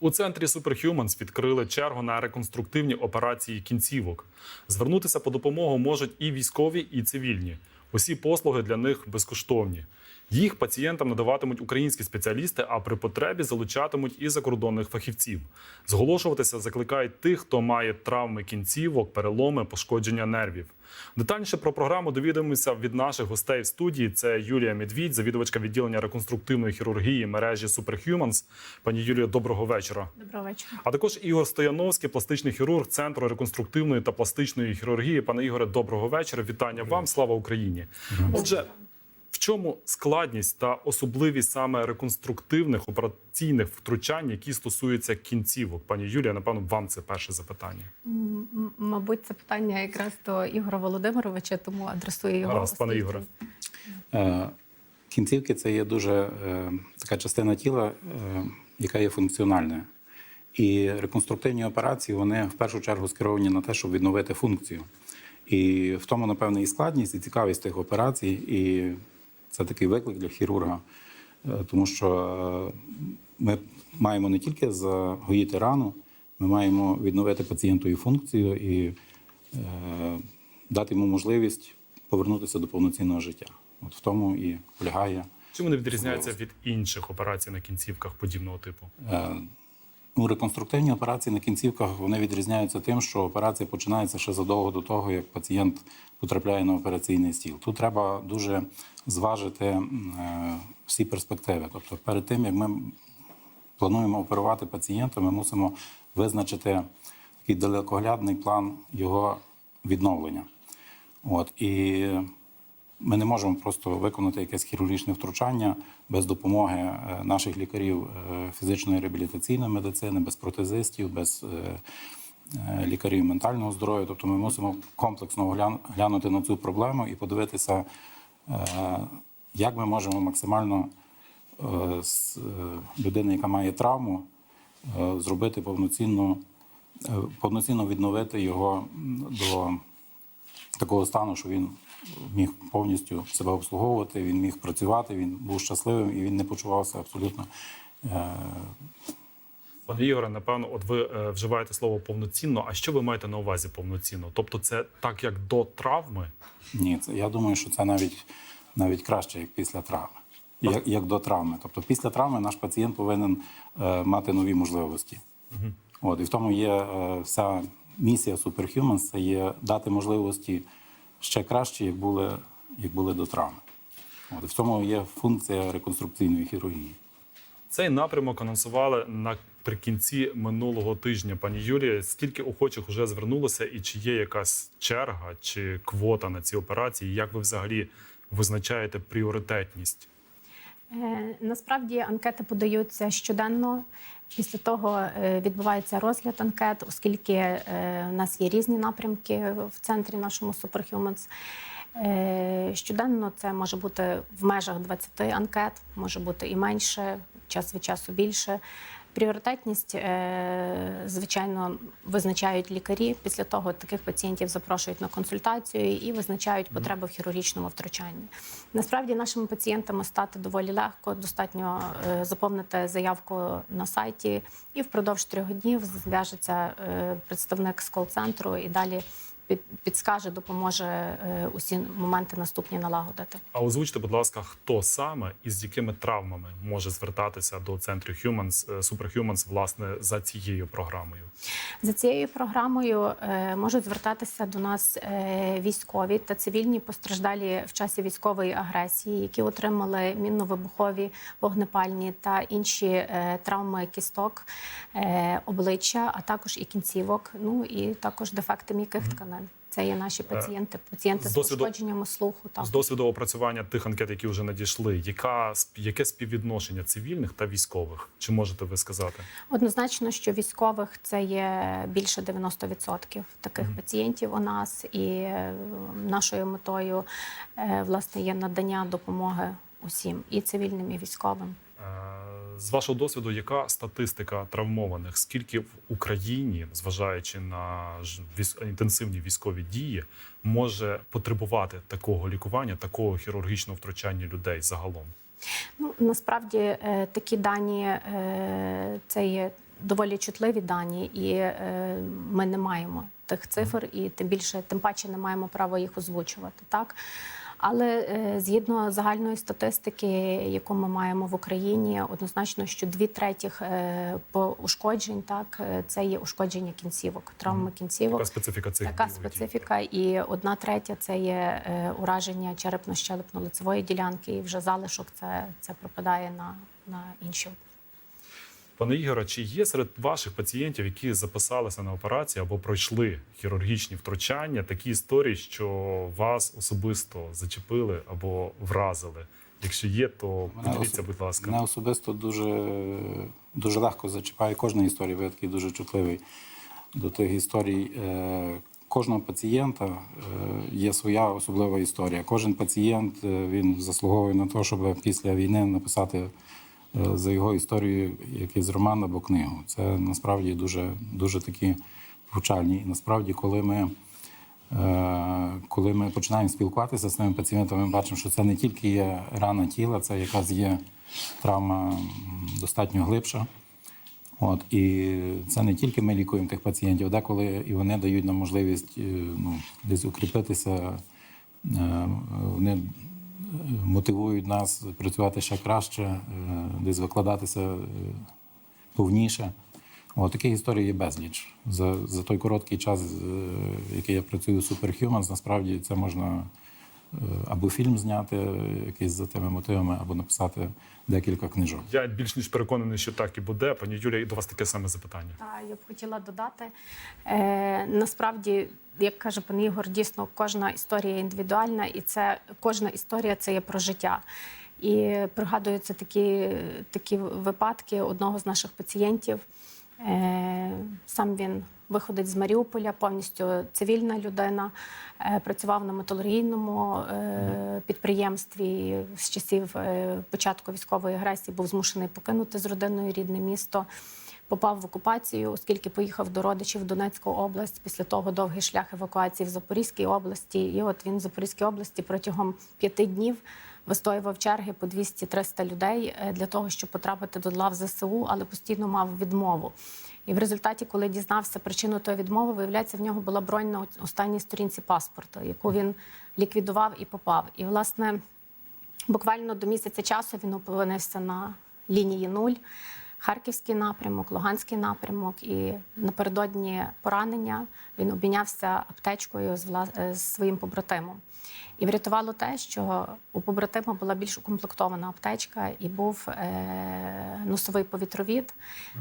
У центрі Superhumans відкрили чергу на реконструктивні операції кінцівок. Звернутися по допомогу можуть і військові, і цивільні. Усі послуги для них безкоштовні. Їх пацієнтам надаватимуть українські спеціалісти, а при потребі залучатимуть і закордонних фахівців. Зголошуватися закликають тих, хто має травми кінцівок, переломи, пошкодження нервів. Детальніше про програму довідаємося від наших гостей в студії. Це Юлія Медвідь, завідувачка відділення реконструктивної хірургії мережі Superhumans. Пані Юлія, доброго вечора. Доброго вечора. А також Ігор Стояновський, пластичний хірург Центру реконструктивної та пластичної хірургії. Пане Ігоре, доброго вечора. Вітання вам. Слава Україні. Отже, в чому складність та особливість саме реконструктивних операційних втручань, які стосуються кінцівок? Пані Юлія, напевно, вам це перше запитання. Мабуть, це питання якраз до Ігора Володимировича, тому адресую його. Гаразд, пане Ігоре. Е, Кінцівки це є дуже е, така частина тіла, е, яка є функціональною. І реконструктивні операції вони в першу чергу скеровані на те, щоб відновити функцію. І в тому, напевне, і складність, і цікавість тих операцій. І це такий виклик для хірурга, е, тому що е, ми маємо не тільки загоїти рану, ми маємо відновити пацієнтові функцію і е, дати йому можливість повернутися до повноцінного життя. От в тому і полягає. Чим вони відрізняються від інших операцій на кінцівках подібного типу? Ну, реконструктивні операції на кінцівках вони відрізняються тим, що операція починається ще задовго до того, як пацієнт потрапляє на операційний стіл. Тут треба дуже зважити е, всі перспективи. Тобто, перед тим як ми плануємо оперувати пацієнта, ми мусимо визначити такий далекоглядний план його відновлення. От і ми не можемо просто виконати якесь хірургічне втручання без допомоги е, наших лікарів е, фізичної реабілітаційної медицини, без протезистів, без е, лікарів ментального здоров'я. Тобто ми мусимо комплексно глянути на цю проблему і подивитися, як ми можемо максимально з людини, яка має травму, зробити повноцінну, повноцінно відновити його до такого стану, що він міг повністю себе обслуговувати, він міг працювати, він був щасливим і він не почувався абсолютно. Е, Пане Ігоре, напевно, от ви е, вживаєте слово повноцінно. А що ви маєте на увазі повноцінно? Тобто, це так як до травми? ні, це я думаю, що це навіть, навіть краще, як після травми. Як, як до травми. Тобто після травми наш пацієнт повинен е, мати нові можливості. От, і в тому є е, вся місія Superhumans, це є дати можливості ще краще, як були, як були до травми. От, в цьому є функція реконструкційної хірургії. Цей напрямок анонсували наприкінці минулого тижня. Пані Юлія, скільки охочих вже звернулося, і чи є якась черга чи квота на ці операції? Як ви взагалі визначаєте пріоритетність? Е, Насправді анкети подаються щоденно. Після того е, відбувається розгляд анкет, оскільки у нас є різні напрямки в центрі нашому Superhumans. Е, Щоденно це може бути в межах 20 анкет, може бути і менше, час від часу більше. Пріоритетність, е, звичайно, визначають лікарі. Після того таких пацієнтів запрошують на консультацію і визначають потреби в хірургічному втручанні. Насправді нашими пацієнтами стати доволі легко. Достатньо е, заповнити заявку на сайті, і впродовж трьох днів зв'яжеться е, представник з кол-центру і далі підскаже, допоможе е, усі моменти наступні налагодити. А озвучте, будь ласка, хто саме і з якими травмами може звертатися до центру Humans, е, Superhumans, власне, за цією програмою? За цією програмою е, можуть звертатися до нас військові та цивільні постраждалі в часі військової агресії, які отримали мінно-вибухові, вогнепальні та інші травми кісток, обличчя, а також і кінцівок. Ну і також дефекти м'яких тканин. Це є наші пацієнти, пацієнти з з досвіду- пошкодженнями слуху. Так. З досвіду опрацювання тих анкет, які вже надійшли, яка яке співвідношення цивільних та військових? Чи можете ви сказати? Однозначно, що військових це є більше 90% таких пацієнтів у нас, і е, нашою метою е, власне є надання допомоги усім і цивільним, і військовим. Е, З вашого досвіду, яка статистика травмованих? Скільки в Україні, зважаючи на інтенсивні військові дії, може потребувати такого лікування, такого хірургічного втручання людей загалом? Ну насправді е, такі дані е, це є доволі чутливі дані, і ми не маємо тих цифр, і тим більше, тим паче, не маємо права їх озвучувати. Так. Але е, згідно загальної статистики, яку ми маємо в Україні, однозначно, що дві третіх е, ушкоджень, так е, це є ушкодження кінцівок, травми кінцівок. Яка специфіка цих Така специфіка, і одна третя це є ураження черепно-щелепно-лицевої ділянки, і вже залишок це, це пропадає на, на інші. Пане Ігоре, чи є серед ваших пацієнтів, які записалися на операцію або пройшли хірургічні втручання, такі історії, що вас особисто зачепили або вразили? Якщо є, то Мене поділіться, будь ласка. Мене особисто дуже, дуже легко зачіпає кожна історія. Ви такий дуже чутливий до тих історій. Е, Кожного пацієнта е, є своя особлива історія. Кожен пацієнт е, він заслуговує на те, щоб після війни написати за його історією якийсь роман або книгу. Це насправді дуже, дуже такі повчальні. І насправді, коли ми Е, Коли ми починаємо спілкуватися з тими пацієнтами, ми бачимо, що це не тільки є рана тіла, це якась є травма достатньо глибша. От, і це не тільки ми лікуємо тих пацієнтів, деколи і вони дають нам можливість е, ну, десь укріпитися, е, вони е, мотивують нас працювати ще краще, е, десь викладатися е, повніше. Таких історій є безліч. За, за той короткий час, е, який я працюю в Superhumans, насправді це можна або фільм зняти, е, якийсь за тими мотивами, або написати декілька книжок. Я більш ніж переконаний, що так і буде. Пані Юлія, і до вас таке саме запитання. Та я б хотіла додати. Е, насправді, як каже пан Ігор, дійсно кожна історія індивідуальна, і це кожна історія це є про життя. І пригадуються такі, такі випадки одного з наших пацієнтів. Е, сам він виходить з Маріуполя, повністю цивільна людина, е, працював на металургійному е, підприємстві з часів е, початку військової агресії, був змушений покинути з родиною рідне місто. Попав в окупацію, оскільки поїхав до родичів в Донецьку область. Після того довгий шлях евакуації в Запорізькій області. І от він в Запорізькій області протягом п'яти днів вистоював черги по 200-300 людей для того, щоб потрапити до лав ЗСУ, але постійно мав відмову. І в результаті, коли дізнався причину тої відмови, виявляється, в нього була бронь на останній сторінці паспорта, яку він ліквідував і попав. І власне. Буквально до місяця часу він опинився на лінії нуль. Харківський напрямок, Луганський напрямок, і напередодні поранення він обмінявся аптечкою з, вла... е, з своїм побратимом. І врятувало те, що у побратима була більш укомплектована аптечка, і був е... носовий повітровід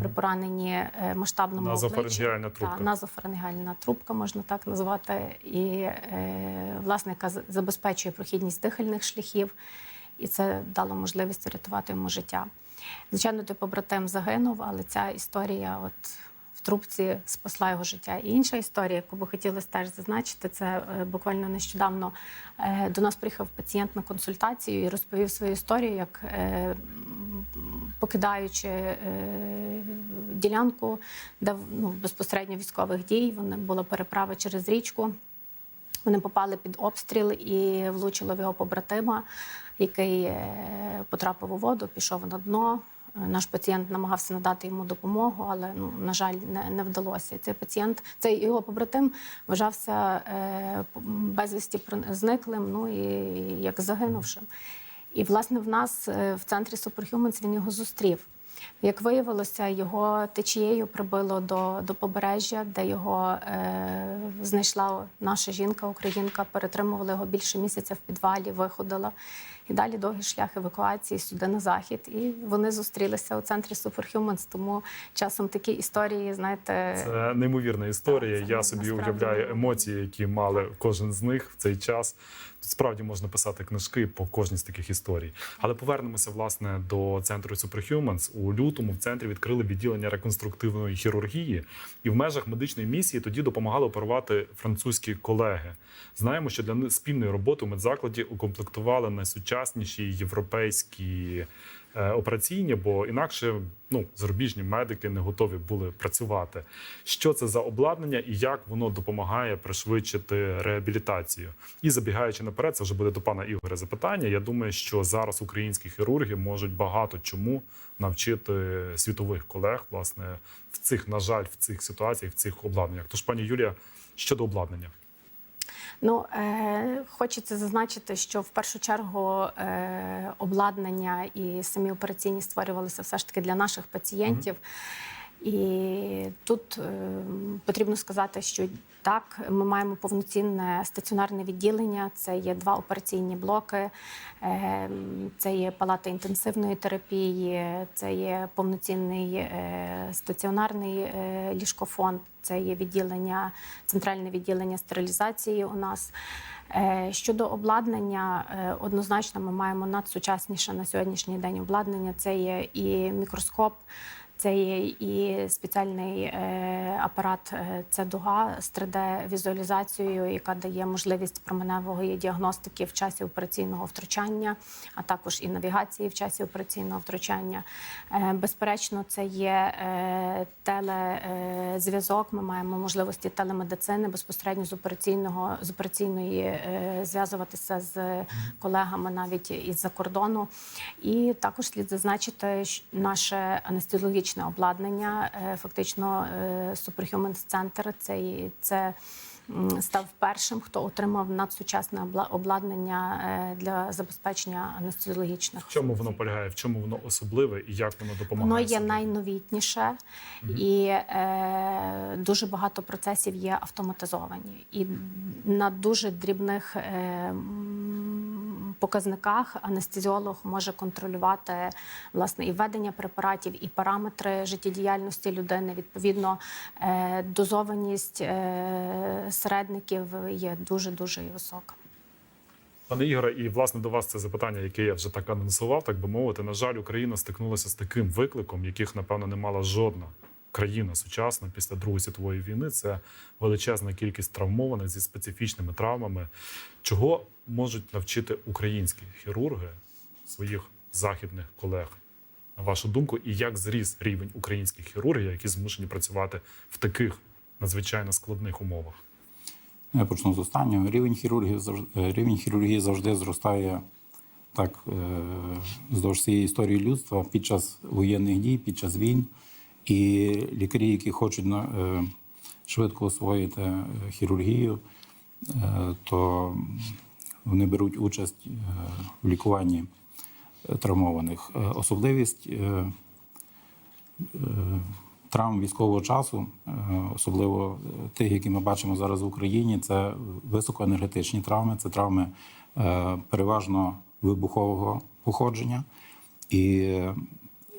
при пораненні е... масштабному Назофарингеальна обличчю. трубка. Та, назофарингеальна трубка, можна так назвати, і е... власне яка забезпечує прохідність дихальних шляхів і це дало можливість врятувати йому життя. Звичайно, той побратим загинув, але ця історія, от в трубці, спасла його життя. І інша історія, яку би хотілося теж зазначити, це е, буквально нещодавно е, до нас приїхав пацієнт на консультацію і розповів свою історію, як е, покидаючи ділянку, де ну, безпосередньо військових дій, вона була переправа через річку. Вони попали під обстріл і влучило в його побратима, який е, потрапив у воду, пішов на дно. Е, Наш пацієнт намагався надати йому допомогу, але ну на жаль, не, не вдалося. Цей пацієнт, цей його побратим, вважався е, безвісті зниклим, ну і як загинувшим. І власне в нас е, в центрі Superhumans він його зустрів. Як виявилося, його течією прибило до, до побережжя, де його е, знайшла наша жінка, українка, перетримувала його більше місяця в підвалі, виходила. І далі довгий шлях евакуації сюди на захід. І вони зустрілися у центрі Superhumans. Тому часом такі історії, знаєте, Це неймовірна історія. Так, це Я собі насправді уявляю емоції, які мали кожен з них в цей час. Тут справді можна писати книжки по кожній з таких історій. Але повернемося власне до центру Superhumans. У лютому в центрі відкрили відділення реконструктивної хірургії, і в межах медичної місії тоді допомагали оперувати французькі колеги. Знаємо, що для спільної роботи у медзакладі укомплектували найсучасніші європейські е, операційні, бо інакше ну, зарубіжні медики не готові були працювати. Що це за обладнання і як воно допомагає пришвидшити реабілітацію? І забігаючи наперед, це вже буде до пана Ігоря запитання. Я думаю, що зараз українські хірурги можуть багато чому навчити світових колег, власне, в цих, на жаль, в цих ситуаціях, в цих обладнаннях. Тож, пані Юлія, щодо обладнання. Ну е, хочеться зазначити, що в першу чергу е, обладнання і самі операційні створювалися все ж таки для наших пацієнтів. І тут е, потрібно сказати, що так, ми маємо повноцінне стаціонарне відділення. Це є два операційні блоки, е, це є палата інтенсивної терапії, це є повноцінний е, стаціонарний ліжкофонд, це є відділення, центральне відділення стерилізації у нас. Щодо обладнання, однозначно ми маємо надсучасніше на сьогоднішній день обладнання. Це є і мікроскоп. Це є і спеціальний е, апарат, це дуга з 3D-візуалізацією, яка дає можливість променевої діагностики в часі операційного втручання, а також і навігації в часі операційного втручання. Е, безперечно, це є е, телезв'язок. Ми маємо можливості телемедицини безпосередньо з операційного з операційної зв'язуватися з колегами навіть із-за кордону. І також слід зазначити що наше анестезіологічне обладнання. Е, Фактично, е, Superhumans Center це, це став першим, хто отримав надсучасне обла- обладнання е, для забезпечення анестезіологічних. В чому воно полягає? В чому воно особливе і як воно допомагає? Воно є собі? найновітніше і е, дуже багато процесів є автоматизовані. І на дуже дрібних е, показниках анестезіолог може контролювати власне і введення препаратів, і параметри життєдіяльності людини. Відповідно, е, дозованість е, середників є дуже дуже висока. Пане Ігоре, і власне до вас це запитання, яке я вже так анонсував, так би мовити. На жаль, Україна стикнулася з таким викликом, яких напевно не мала жодна країна сучасна після Другої світової війни. Це величезна кількість травмованих зі специфічними травмами. Чого можуть навчити українські хірурги своїх західних колег? На вашу думку, і як зріс рівень українських хірургів, які змушені працювати в таких надзвичайно складних умовах? Я почну з останнього. Рівень хірургії завжди, рівень хірургії завжди зростає так е, вздовж всієї історії людства під час воєнних дій, під час війн. І лікарі, які хочуть е, швидко освоїти е, хірургію, е, то вони беруть участь е, в лікуванні е, травмованих. Е, Особливість е, травм військового часу, е, особливо е, тих, які ми бачимо зараз в Україні, це високоенергетичні травми, це травми е, переважно вибухового походження. І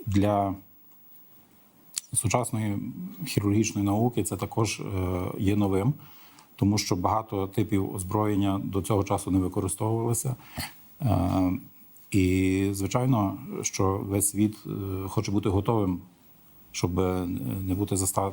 для сучасної хірургічної науки це також є новим, тому що багато типів озброєння до цього часу не використовувалися. І, звичайно, що весь світ хоче бути готовим щоб е, не бути заста...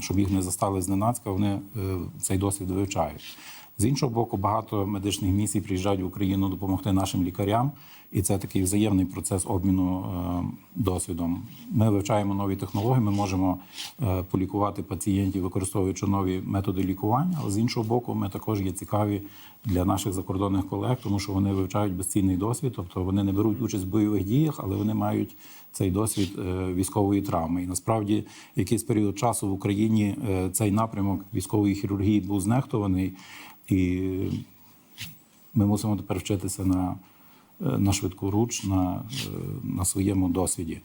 щоб їх не застали зненацька, вони е, цей досвід вивчають. З іншого боку, багато медичних місій приїжджають в Україну допомогти нашим лікарям, і це такий взаємний процес обміну е, досвідом. Ми вивчаємо нові технології, ми можемо е, полікувати пацієнтів, використовуючи нові методи лікування. Але з іншого боку, ми також є цікаві для наших закордонних колег, тому що вони вивчають безцінний досвід, тобто вони не беруть участь в бойових діях, але вони мають цей досвід е, військової травми. І насправді якийсь період часу в Україні цей напрямок військової хірургії був знехтований, і ми мусимо тепер вчитися на, на швидку руч, на, на своєму досвіді.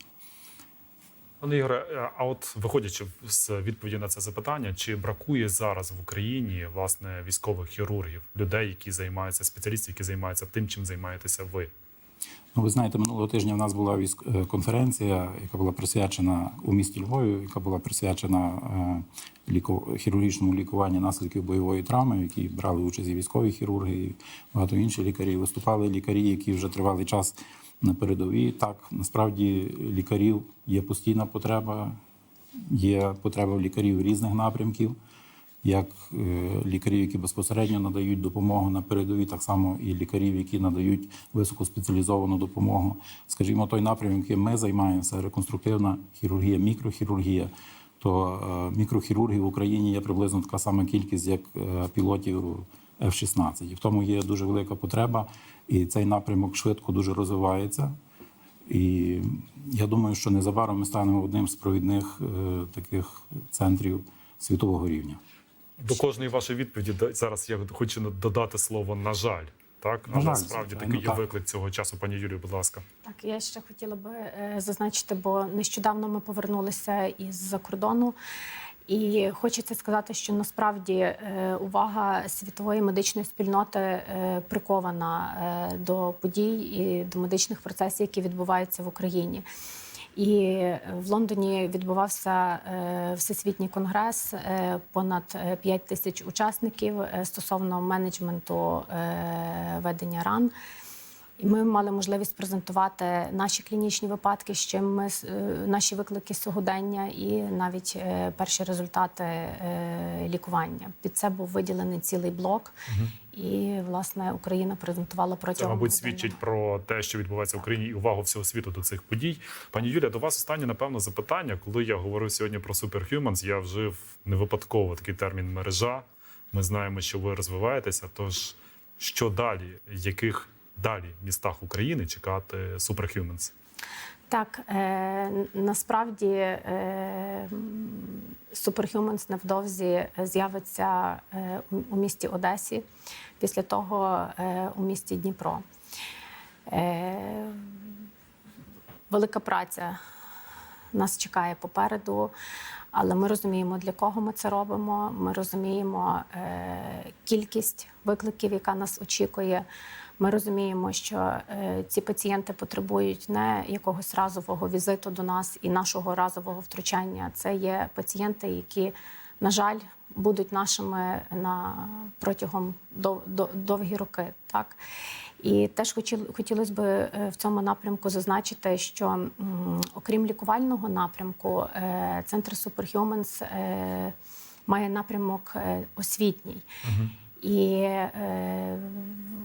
Пане Ігоре, е, а от виходячи з відповіді на це запитання, чи бракує зараз в Україні власне військових хірургів, людей, які займаються спеціалістів, які займаються тим, чим займаєтеся ви? Ну, ви знаєте, минулого тижня в нас була е, конференція, яка була присвячена у місті Львові, яка була присвячена е, хірургічному лікуванню наслідків бойової травми, в якій брали участь і військові хірурги, і багато інших лікарів. Виступали лікарі, які вже тривалий час на передовій. Так, насправді лікарів є постійна потреба, є потреба в лікарів різних напрямків. Як е, лікарів, які безпосередньо надають допомогу на передовій, так само і лікарів, які надають високоспеціалізовану допомогу. Скажімо, той напрям, яким ми займаємося, реконструктивна хірургія, мікрохірургія. То е, мікрохірургів в Україні є приблизно така сама кількість, як е, пілотів F-16. І в тому є дуже велика потреба, і цей напрямок швидко дуже розвивається. І я думаю, що незабаром ми станемо одним з провідних таких центрів світового рівня. До кожної вашої відповіді зараз я хочу додати слово на жаль. Так, На але насправді такий є так. виклик цього часу, пані Юлію, будь ласка. Так, я ще хотіла би е, зазначити, бо нещодавно ми повернулися із-за кордону. І хочеться сказати, що насправді е, увага світової медичної спільноти е, прикована до подій і до медичних процесів, які відбуваються в Україні. І в Лондоні відбувався е, всесвітній конгрес, е, понад 5 тисяч учасників е, стосовно менеджменту е, ведення ран. І ми мали можливість презентувати наші клінічні випадки, з чим ми е, наші виклики сьогодення, і навіть е, перші результати е, лікування. Під це був виділений цілий блок, і власне Україна презентувала Це, мабуть, години. свідчить про те, що відбувається в Україні, і увагу всього світу до цих подій. Пані Юлія, до вас останнє, напевно, запитання. Коли я говорив сьогодні про Superhumans, я вжив не випадково такий термін мережа. Ми знаємо, що ви розвиваєтеся. Тож що далі? Яких далі містах України чекати Superhumans? Так, е, насправді е, Superhumans невдовзі з'явиться е, у місті Одесі, після того е, у місті Дніпро. Е, велика праця нас чекає попереду, але ми розуміємо, для кого ми це робимо. Ми розуміємо е, кількість викликів, яка нас очікує. Ми розуміємо, що е, ці пацієнти потребують не якогось разового візиту до нас і нашого разового втручання. Це є пацієнти, які, на жаль, будуть нашими на протягом дов, дов, довгі роки. Так і теж хотіл, хотілося б е, в цьому напрямку зазначити, що окрім лікувального напрямку, е, центр Superhumans має напрямок освітній. І е,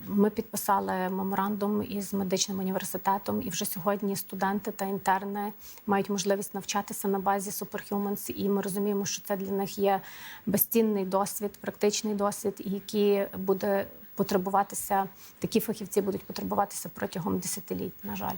ми підписали меморандум із медичним університетом, і вже сьогодні студенти та інтерни мають можливість навчатися на базі Superhumans, і ми розуміємо, що це для них є безцінний досвід, практичний досвід, який буде потребуватися, такі фахівці будуть потребуватися протягом десятиліть, на жаль.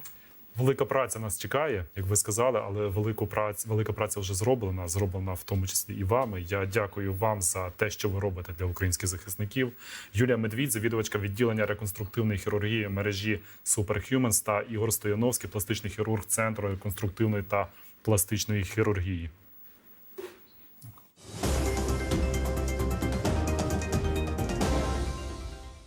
Велика праця нас чекає, як ви сказали, але велику працю, велика праця вже зроблена, зроблена в тому числі і вами. Я дякую вам за те, що ви робите для українських захисників. Юлія Медвідь, завідувачка відділення реконструктивної хірургії мережі Superhumans та Ігор Стояновський, пластичний хірург центру реконструктивної та пластичної хірургії.